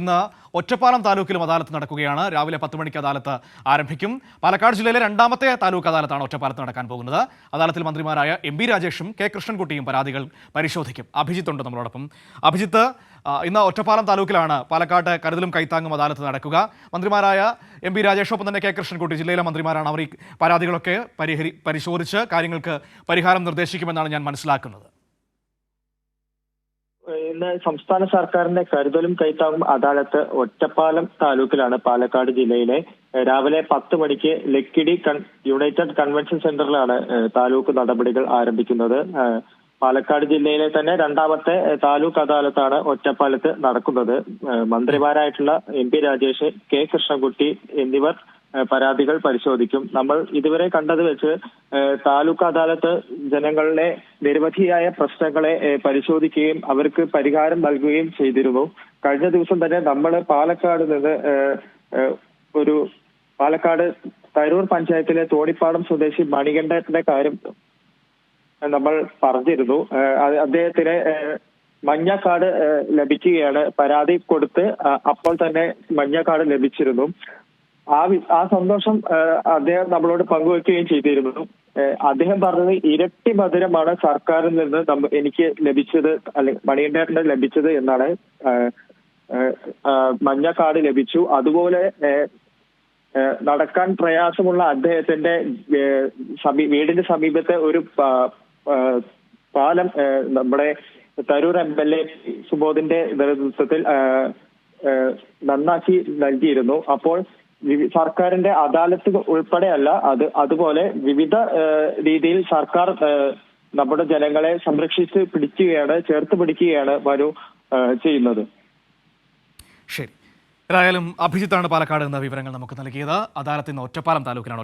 ഇന്ന് ഒറ്റപ്പാലം താലൂക്കിലും അദാലത്ത് നടക്കുകയാണ്. രാവിലെ പത്ത് മണിക്ക് അദാലത്ത് ആരംഭിക്കും. പാലക്കാട് ജില്ലയിലെ രണ്ടാമത്തെ താലൂക്ക് അദാലത്താണ് ഒറ്റപ്പാലത്ത് നടക്കാൻ പോകുന്നത്. അദാലത്തിൽ മന്ത്രിമാരായ എം ബി രാജേഷും കെ കൃഷ്ണൻകുട്ടിയും പരാതികൾ പരിശോധിക്കും. അഭിജിത്ത് ഉണ്ട് നമ്മളോടൊപ്പം. അഭിജിത്ത് ഇന്ന് ഒറ്റപ്പാലം താലൂക്കിലാണ് പാലക്കാട് കരുതലും കൈത്താങ്ങും അദാലത്ത് നടക്കുക. മന്ത്രിമാരായ എം ബി രാജേഷൊപ്പം തന്നെ കെ കൃഷ്ണൻകുട്ടി ജില്ലയിലെ മന്ത്രിമാരാണ് അവർ ഈ പരാതികളൊക്കെ പരിഹരി പരിശോധിച്ച് കാര്യങ്ങൾക്ക് പരിഹാരം നിർദ്ദേശിക്കുമെന്നാണ് ഞാൻ മനസ്സിലാക്കുന്നത്. ഇന്ന് സംസ്ഥാന സർക്കാരിന്റെ കരുതലും കൈത്താങ്ങും അദാലത്ത് ഒറ്റപ്പാലം താലൂക്കിലാണ് പാലക്കാട് ജില്ലയിലെ രാവിലെ പത്ത് മണിക്ക് ലക്കിടി യുണൈറ്റഡ് കൺവെൻഷൻ സെന്ററിലാണ് താലൂക്ക് നടപടികൾ ആരംഭിക്കുന്നത്. പാലക്കാട് ജില്ലയിലെ തന്നെ രണ്ടാമത്തെ താലൂക്ക് അദാലത്താണ് ഒറ്റപ്പാലത്ത് നടക്കുന്നത്. മന്ത്രിമാരായിട്ടുള്ള M P Rajesh K Krishnankutty എന്നിവർ പരാതികൾ പരിശോധിക്കും. നമ്മൾ ഇതുവരെ കണ്ടത് വെച്ച് താലൂക്ക് അദാലത്ത് ജനങ്ങളുടെ നിരവധിയായ പ്രശ്നങ്ങളെ പരിശോധിക്കുകയും അവർക്ക് പരിഹാരം നൽകുകയും ചെയ്തിരുന്നു. കഴിഞ്ഞ ദിവസം തന്നെ നമ്മൾ പാലക്കാട് നിന്ന് ഒരു പാലക്കാട് തരൂർ പഞ്ചായത്തിലെ തോണിപ്പാടം സ്വദേശി മണികണ്ഠന്റെ കാര്യം നമ്മൾ പറഞ്ഞിരുന്നു. അദ്ദേഹത്തിന് മഞ്ഞക്കാട് ലഭിക്കുകയാണ്. പരാതി കൊടുത്ത് അപ്പോൾ തന്നെ മഞ്ഞക്കാട് ലഭിച്ചിരുന്നു. ആ ആ സന്തോഷം അദ്ദേഹം നമ്മളോട് പങ്കുവെക്കുകയും ചെയ്തിരുന്നു. അദ്ദേഹം പറഞ്ഞത് ഇരട്ടി മധുരമാണ് സർക്കാരിൽ നിന്ന് എനിക്ക് ലഭിച്ചത് അല്ലെങ്കിൽ മണിയണ്ടേട്ടന് ലഭിച്ചത് എന്നാണ്. മഞ്ഞ കാർഡ് ലഭിച്ചു. അതുപോലെ നടക്കാൻ പ്രയാസമുള്ള അദ്ദേഹത്തിന്റെ വീടിന്റെ സമീപത്തെ ഒരു പാലം നമ്മുടെ തരൂർ എം എൽ എ സുബോധിന്റെ നേതൃത്വത്തിൽ നന്നാക്കി നൽകിയിരുന്നു. അപ്പോൾ സർക്കാരിന്റെ അദാലത്ത് ഉൾപ്പെടെയല്ല അത് അതുപോലെ വിവിധ രീതിയിൽ സർക്കാർ നമ്മുടെ ജനങ്ങളെ സംരക്ഷിച്ച് പിടിക്കുകയാണ് ചേർത്ത് പിടിക്കുകയാണ് വരൂ ചെയ്യുന്നത്. ശരി. ഏതായാലും അഭിജിത്താണ് പാലക്കാട് എന്ന വിവരങ്ങൾ നമുക്ക് നൽകിയത്. അദാലത്ത് ഇന്ന് ഒറ്റപ്പാലം താലൂക്കിലാണ്.